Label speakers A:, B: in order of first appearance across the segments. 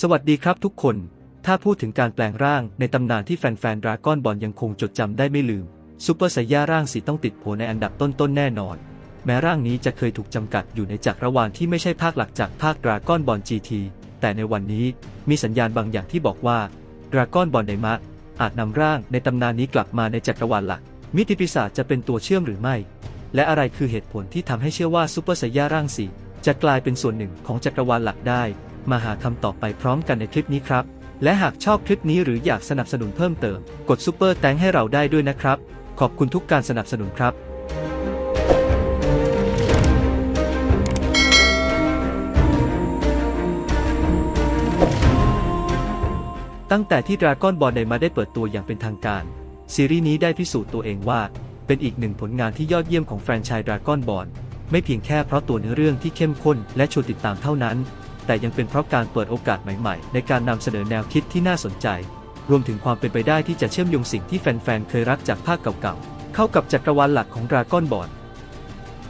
A: สวัสดีครับทุกคน ถ้าพูดถึงการแปลงร่างในตำนานที่แฟนๆดราก้อนบอลยังคงจดจำได้ไม่ลืม ซูเปอร์ไซย่าร่างสีต้องติดโผในอันดับต้นๆแน่นอน แม้ร่างนี้จะเคยถูกจำกัดอยู่ในจักรวาลที่ไม่ใช่ภาคหลักจากภาคดราก้อนบอล GT แต่ในวันนี้มีสัญญาณบางอย่างที่บอกว่าดราก้อนบอลไดมะอาจนำร่างในตำนานนี้กลับมาในจักรวาลหลัก มิติปีศาจจะเป็นตัวเชื่อมหรือไม่ และอะไรคือเหตุผลที่ทำให้เชื่อว่าซูเปอร์ไซย่าร่างสีจะกลายเป็นส่วนหนึ่งของจักรวาลหลักได้ มาหาคำตอบไปพร้อมกันในคลิปนี้ครับ และหากชอบคลิปนี้หรืออยากสนับสนุนเพิ่มเติม กดซูเปอร์แตงให้เราได้ด้วยนะครับ ขอบคุณทุกการสนับสนุนครับตั้งแต่ที่ Dragon Ball ไดมาได้เปิดตัวอย่างเป็นทางการ ซีรีส์นี้ได้พิสูจน์ตัวเองว่า เป็นอีกหนึ่งผลงานที่ยอดเยี่ยมของแฟรนไชส์ Dragon Ball ไม่เพียงแค่เพราะตัวเนื้อเรื่องที่เข้มข้นและชวนติดตามเท่านั้น แต่ยังเป็นเพราะการเปิดโอกาสใหม่ๆ ในการนำเสนอแนวคิดที่น่าสนใจ รวมถึงความเป็นไปได้ที่จะเชื่อมโยงสิ่งที่แฟนๆ เคยรักจากภาคเก่าๆ เข้ากับจักรวาลหลักของ Dragon Ball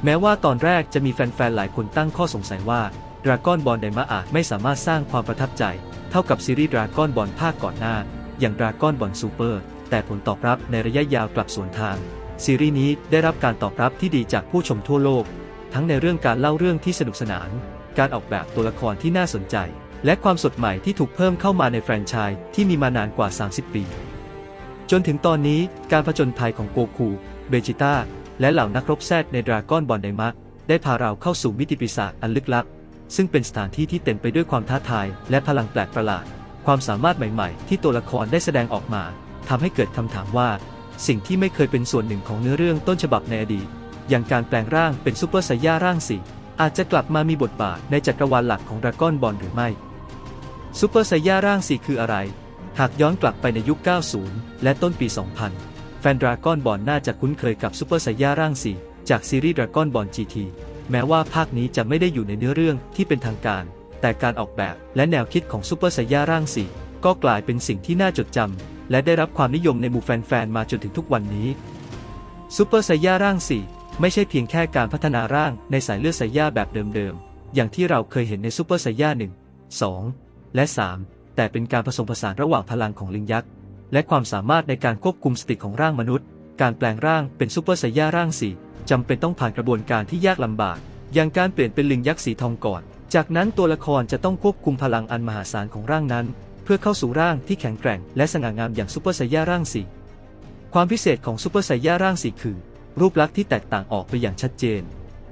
A: แม้ว่าตอนแรกจะมีแฟนๆ หลายคนตั้งข้อสงสัยว่า Dragon Ball ไดมาอาจไม่สามารถสร้างความประทับใจ เท่ากับซีรีส์ Dragon Ball ภาคก่อนหน้า อย่าง Dragon Ball Super แต่ผลตอบรับในระยะยาวกลับสวนทาง ซีรีส์นี้ได้รับการตอบรับที่ดีจากผู้ชมทั่วโลก ทั้งในเรื่องการเล่าเรื่องที่สนุกสนาน การออกแบบตัวละครที่น่าสนใจ และความสดใหม่ที่ถูกเพิ่มเข้ามาในแฟรนไชส์ที่มีมานานกว่า 30 ปี จนถึงตอนนี้การผจญภัยของโกคูเบจิต้าและเหล่านักรบแซดในดราก้อนบอลไดมะได้พาเราเข้าสู่มิติปีศาจอันลึกลับ ซึ่งเป็นสถานที่ที่เต็มไปด้วยความท้าทาย และพลังแปลกประหลาด ความสามารถใหม่ๆ ที่ตัวละครได้แสดงออกมาทำให้เกิดคำถามว่า สิ่งที่ไม่เคยเป็นส่วนหนึ่งของเนื้อเรื่องต้นฉบับในอดีตอย่างการแปลงร่างเป็นซูเปอร์ไซย่าร่างสี อาจจะกลับมามีบทบาทในจักรวาลหลักของดราก้อนบอลหรือไม่ซูเปอร์ไซย่าร่างสีคืออะไร หากย้อนกลับไปในยุค 90 และต้นปี 2000 แฟนดราก้อนบอลน่าจะคุ้นเคยกับซูเปอร์ไซย่าร่างสีจากซีรีส์ดราก้อนบอล GT แม้ว่าภาคนี้จะไม่ได้อยู่ในเนื้อเรื่องที่เป็นทางการ แต่การออกแบบและแนวคิดของซูเปอร์ไซย่าร่างสีก็กลายเป็นสิ่งที่น่าจดจำและได้รับความนิยมในหมู่แฟนๆมาจนถึงทุกวันนี้ซูเปอร์ไซย่าร่างสี ไม่ใช่เพียงแค่การพัฒนาร่างในสายเลือดไซย่าแบบเดิมๆ อย่างที่เราเคยเห็นในซูเปอร์ไซย่า1 2และ 3 แต่เป็นการผสมผสานระหว่างพลังของลิงยักษ์ และความสามารถในการควบคุมสติของร่างมนุษย์ การแปลงร่างเป็นซูเปอร์ไซย่าร่างสีจำเป็นต้องผ่านกระบวนการที่ยากลำบาก อย่างการเปลี่ยนเป็นลิงยักษ์สีทองก่อน จากนั้นตัวละครจะต้องควบคุมพลังอันมหาศาลของร่างนั้น เพื่อเข้าสู่ร่างที่แข็งแกร่ง และสง่างามอย่างซูเปอร์ไซย่าร่างสีความพิเศษของซูเปอร์ไซย่าร่างสีคือ รูปลักษณ์ที่แตกต่างออกไปอย่างชัดเจน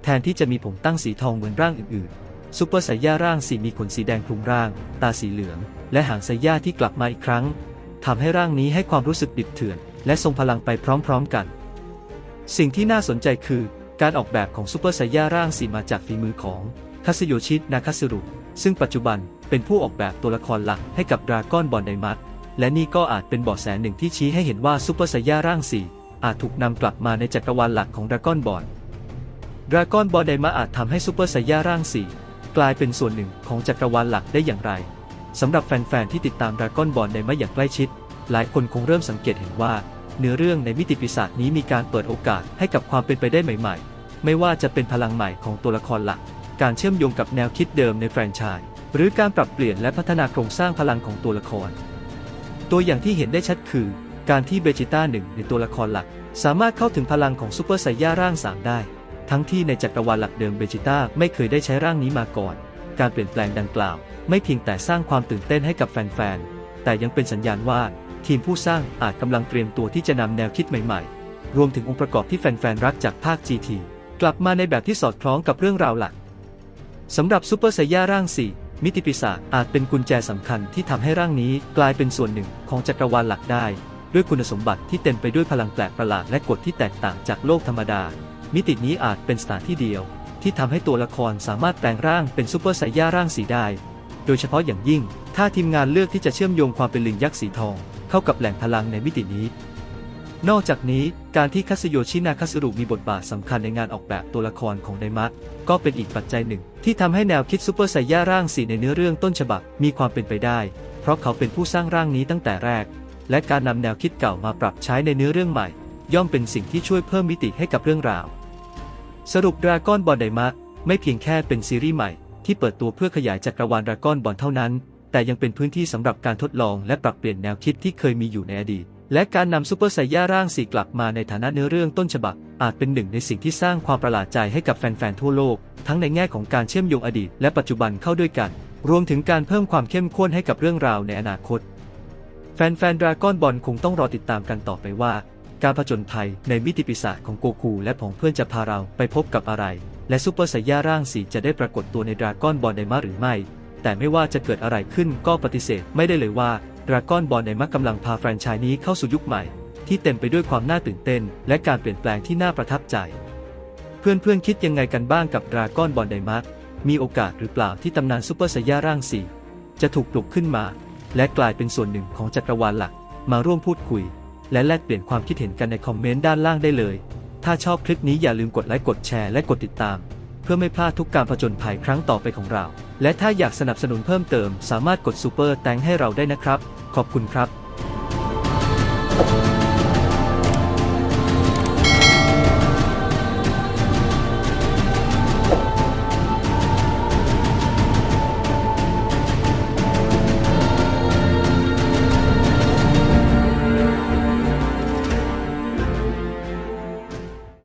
A: แทนที่จะมีผมตั้งสีทองเหมือนร่างอื่นๆซูเปอร์ไซย่าร่างสีมีขนสีแดงคลุมร่าง ตาสีเหลือง และหางไซย่าที่กลับมาอีกครั้งทำให้ร่างนี้ให้ความรู้สึกดิบเถื่อน และทรงพลังไปพร้อมๆกัน สิ่งที่น่าสนใจคือ การออกแบบของซูเปอร์ไซย่าร่างสีมาจากฝีมือของคาซโยชินาคาสึรุ ซึ่งปัจจุบันเป็นผู้ออกแบบตัวละครหลักให้กับดราก้อนบอลไดมัสและนี่ก็อาจเป็นเบาะแสหนึ่งที่ชี้ให้เห็นว่าซูเปอร์ไซย่าร่างสี อาจถูกนำกลับมาในจักรวาลหลักของดราก้อนบอลดราก้อนบอลไดมาอาจทำให้ซูเปอร์ไซย่าร่างสีกลายเป็นส่วนหนึ่งของจักรวาลหลักได้อย่างไรสำหรับแฟนๆที่ติดตามดราก้อนบอลไดมาอย่างใกล้ชิด หลายคนคงเริ่มสังเกตเห็นว่า เนื้อเรื่องในมิติปีศาจนี้มีการเปิดโอกาสให้กับความเป็นไปได้ใหม่ ๆ ไม่ว่าจะเป็นพลังใหม่ของตัวละครหลัก การเชื่อมโยงกับแนวคิดเดิมในแฟรนไชส์หรือการปรับเปลี่ยนและพัฒนาโครงสร้างพลังของตัวละคร ตัวอย่างที่เห็นได้ชัดคือ การที่เบจิต้าหนึ่งในตัวละครหลัก สามารถเข้าถึงพลังของซูเปอร์ไซย่าร่าง3ได้ ทั้งที่ในจักรวาลหลักเดิมเบจิต้าไม่เคยได้ใช้ร่างนี้มาก่อน การเปลี่ยนแปลงดังกล่าว ไม่เพียงแต่สร้างความตื่นเต้นให้กับแฟนๆ แต่ยังเป็นสัญญาณว่า ทีมผู้สร้างอาจกำลังเตรียมตัวที่จะนำแนวคิดใหม่ๆ รวมถึงองค์ประกอบที่แฟนๆ รักจากภาค GT กลับมาในแบบที่สอดคล้องกับเรื่องราวหลักสำหรับซูเปอร์ไซย่าร่าง 4มิติปีศาจอาจเป็นกุญแจสำคัญที่ทำให้ร่างนี้กลายเป็นส่วนหนึ่งของจักรวาลหลักได้ ด้วยคุณสมบัติที่เต็มไปด้วยพลังแปลกประหลาดและกฎที่แตกต่างจากโลกธรรมดา มิตินี้อาจเป็นสถานที่เดียว ที่ทำให้ตัวละครสามารถแปลงร่างเป็นซูเปอร์ไซย่าร่างสีได้ โดยเฉพาะอย่างยิ่ง ถ้าทีมงานเลือกที่จะเชื่อมโยงความเป็นลิงยักษ์สีทอง เข้ากับแหล่งพลังในมิตินี้ นอกจากนี้การที่คาสโยชินาคาสึรุมีบทบาทสำคัญในงานออกแบบตัวละครของไดมะก็เป็นอีกปัจจัยหนึ่ง ที่ทำให้แนวคิดซูเปอร์ไซย่าร่างสีในเนื้อเรื่องต้นฉบับมีความเป็นไปได้ เพราะเขาเป็นผู้สร้างร่างนี้ตั้งแต่แรก และการนำแนวคิดเก่ามาปรับใช้ในเนื้อเรื่องใหม่ ย่อมเป็นสิ่งที่ช่วยเพิ่มมิติให้กับเรื่องราว สรุปดราก้อนบอลไดมะไม่เพียงแค่เป็นซีรีส์ใหม่ที่เปิดตัวเพื่อขยายจักรวาลดราก้อนบอลเท่านั้น แต่ยังเป็นพื้นที่สำหรับการทดลองและปรับเปลี่ยนแนวคิดที่เคยมีอยู่ในอดีต และการนำซูเปอร์ไซย่าร่างสีกลับมาในฐานะเนื้อเรื่องต้นฉบับ อาจเป็นหนึ่งในสิ่งที่สร้างความประหลาดใจให้กับแฟนๆทั่วโลก ทั้งในแง่ของการเชื่อมโยงอดีต และปัจจุบันเข้าด้วยกัน รวมถึงการเพิ่มความเข้มข้นให้กับเรื่องราวในอนาคต แฟนๆดราก้อนบอลคงต้องรอติดตามกันต่อไปว่า การผจญภัยในมิติปีศาจของโกคูและผองเพื่อนจะพาเราไปพบกับอะไร และซูเปอร์ไซย่าร่างสีจะได้ปรากฏตัวในดราก้อนบอลไดมาหรือไม่ แต่ไม่ว่าจะเกิดอะไรขึ้นก็ปฏิเสธไม่ได้เลยว่าดราก้อนบอลไดมากำลังพาแฟรนไชส์นี้เข้าสู่ยุคใหม่ ที่เต็มไปด้วยความน่าตื่นเต้น และการเปลี่ยนแปลงที่น่าประทับใจ เพื่อนๆคิดยังไงกันบ้างกับดราก้อนบอลไดมามีโอกาสหรือเปล่าที่ตำนานซูเปอร์ไซย่าร่างสีจะถูกปลุกขึ้นมา และกลายเป็นส่วนหนึ่งของจักรวาลหลัก มาร่วมพูดคุย และแลกเปลี่ยนความคิดเห็นกันในคอมเมนต์ด้านล่างได้เลย ถ้าชอบคลิปนี้อย่าลืมกดไลค์กดแชร์และกดติดตาม เพื่อไม่พลาดทุกการผจญภัยครั้งต่อไปของเรา และถ้าอยากสนับสนุนเพิ่มเติม สามารถกดซูเปอร์แตงให้เราได้นะครับ ขอบคุณครับ